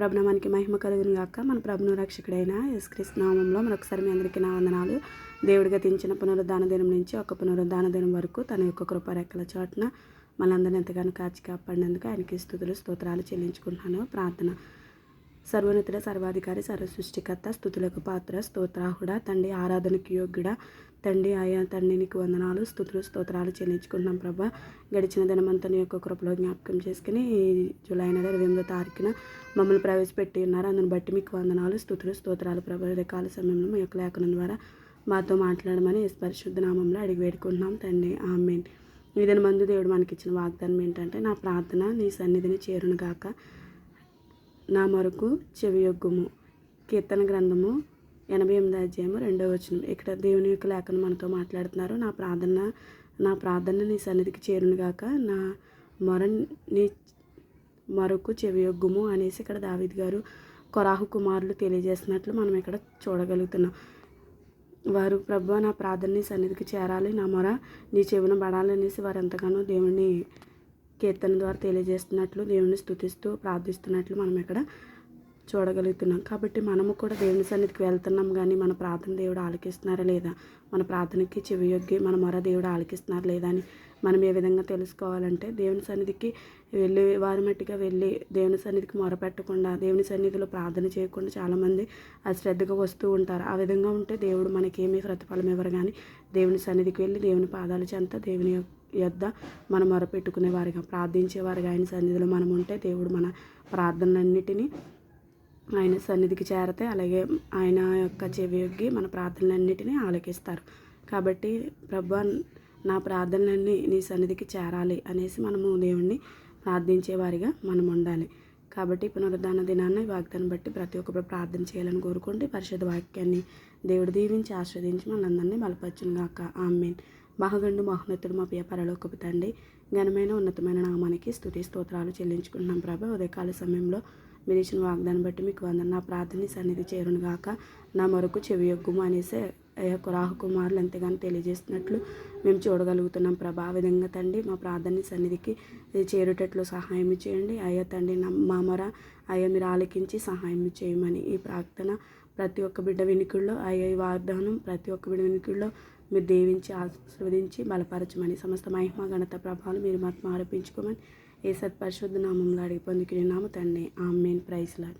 ప్రభునామానికి మహిమ కలుగును గాక. మన ప్రభును రక్షకుడైన యేసుక్రీస్తు నామంలో మరొకసారి మీ అందరికీ నా వందనాలు. దేవుడిగా గతించిన పునరుద్ధాన దినం నుంచి ఒక పునరుద్ధాన దినం వరకు తన యొక్క కృపరెక్కల చోటున మనందరిని ఎంతగానో కాచి కాపాడినందుకు ఆయనకి స్థుతులు స్తోత్రాలు చెల్లించుకుంటున్నాను. ప్రార్థన. సర్వోన్నతుడ సర్వాధికారి సర్వ సృష్టికర్త స్థుతులకు పాత్ర స్తోత్రాహుడ తండ్రి ఆరాధనకు యోగ్యుడ తండ్రి ఆయా తండ్రి నీకు వందనాలు స్థుతులు స్తోత్రాలు చెల్లించుకుంటున్నాం ప్రభా. గడిచిన దినమంతా నీ యొక్క కృపలో జ్ఞాపకం చేసుకుని ఈ జూలై నెల ఇరవై ఎనిమిదో తారీఖున మమ్మల్ని ప్రవేశపెట్టి ఉన్నారు. అందుని బట్టి మీకు వందనాలు స్థుతులు స్తోత్రాలు ప్రభా. రకాల సమయంలో మీ యొక్క లేఖనం ద్వారా మాతో మాట్లాడమని పరిశుద్ధ నామంలో అడిగి వేడుకుంటున్నాం తండ్రి. ఆమెన్. ఈ దిన మందు దేవుడు మనకిచ్చిన వాగ్దానం ఏంటంటే నా ప్రార్థన నీ సన్నిధిని చేరును గాక నా మరకు చెవియొగ్గుము. కీర్తన గ్రంథము ఎనభై ఎనిమిది అధ్యాయము రెండవ వచనం ఇక్కడ దేవుని యొక్క లేఖను మనతో మాట్లాడుతున్నారు. నా ప్రార్థన నా ప్రార్థన నీ సన్నిధికి చేరునుగాక నా మొర నీ మరకు చెవియొగ్గుము అనేసి ఇక్కడ దావిద్ గారు కొరాహు కుమారులు తెలియజేస్తున్నట్లు మనం ఇక్కడ చూడగలుగుతున్నాం. వారు ప్రభు నా ప్రార్థన నీ సన్నిధికి చేరాలి. నా మొర నీ చెవిన పడాలనేసి వారు ఎంతగానో దేవుని కీర్తన ద్వారా తెలియజేస్తున్నట్లు దేవుని స్థుతిస్తూ ప్రార్థిస్తున్నట్లు మనం ఇక్కడ చూడగలుగుతున్నాం. కాబట్టి మనము కూడా దేవుని సన్నిధికి వెళ్తున్నాం కానీ మన ప్రార్థన దేవుడు ఆలకిస్తున్నారా లేదా? మన ప్రార్థనకి చెవియొగ్గి మన మొర దేవుడు ఆలకిస్తున్నారా లేదా అని మనం ఏ విధంగా తెలుసుకోవాలంటే దేవుని సన్నిధికి వెళ్ళి వారి మట్టిగా వెళ్ళి దేవుని సన్నిధికి మొరపెట్టకుండా దేవుని సన్నిధిలో ప్రార్థన చేయకుండా చాలామంది అశ్రద్ధగా వస్తూ ఉంటారు. ఆ విధంగా ఉంటే దేవుడు మనకేమీ ప్రతిఫలం ఇవ్వరు కానీ దేవుని సన్నిధికి వెళ్ళి దేవుని పాదాల చెంత దేవుని యొద్ద మనం మొరపెట్టుకునే వారిగా ప్రార్థించేవారిగా ఆయన సన్నిధిలో మనం ఉంటే దేవుడు మన ప్రార్థనలన్నిటినీ ఆయన సన్నిధికి చేరితే అలాగే ఆయన యొక్క చెవి యొగ్గి మన ప్రార్థనలన్నిటినీ ఆలకిస్తారు. కాబట్టి ప్రభు నా ప్రార్థనలన్నీ నీ సన్నిధికి చేరాలి అనేసి మనము దేవుణ్ణి ప్రార్థించేవారిగా మనం ఉండాలి. కాబట్టి పునరుద్ధాన దినాన్ని వాగ్దాన్ని బట్టి ప్రతి ఒక్కరు ప్రార్థన చేయాలని కోరుకుంటే పరిషత్ వాక్యాన్ని దేవుడు దీవించి ఆస్వాదించి మనందరినీ బలపరచునుగాక. ఆమెన్. మహగండు మహోన్నతుడు మా ప్రియ పరలోకపు తండ్రి ఘనమైన ఉన్నతమైన నామానికి స్థుతి స్తోత్రాలు చెల్లించుకుంటున్నాం ప్రభా. ఉదయకాల సమయంలో మీరు ఇచ్చిన వాగ్దానం బట్టి మీకు వందన నా ప్రార్థన సన్నిధి చేరును గాక నా మరొక చెవి యొగ్గుము అనేసి యొక్క రాహు కుమారులు ఎంతగానో తెలియజేస్తున్నట్లు మేము చూడగలుగుతున్నాం. ప్రభా విధంగా తండ్రి మా ప్రార్థన సన్నిధికి చేరేటట్లు సహాయం చేయండి. అయ్యా తండ్రి మా మొర అయ్యా మీరు ఆలకించి సహాయం చేయమని ఈ ప్రార్థన ప్రతి ఒక్క బిడ్డ వెనుకల్లో అయ్యా ఈ వాగ్దానం ప్రతి ఒక్క బిడ్డ వెనుకల్లో మీరు దేవించి ఆస్వాదించి బలపరచమని సమస్త మహిమ గణత ప్రభావాలు మీరు మాత్రం ఆరోపించుకోమని ఏ సత్పరిశుద్ధ నామంలో అడిగి పొందుకునే నామ తండ్రి. ఆమెన్. ప్రైస్లాడ్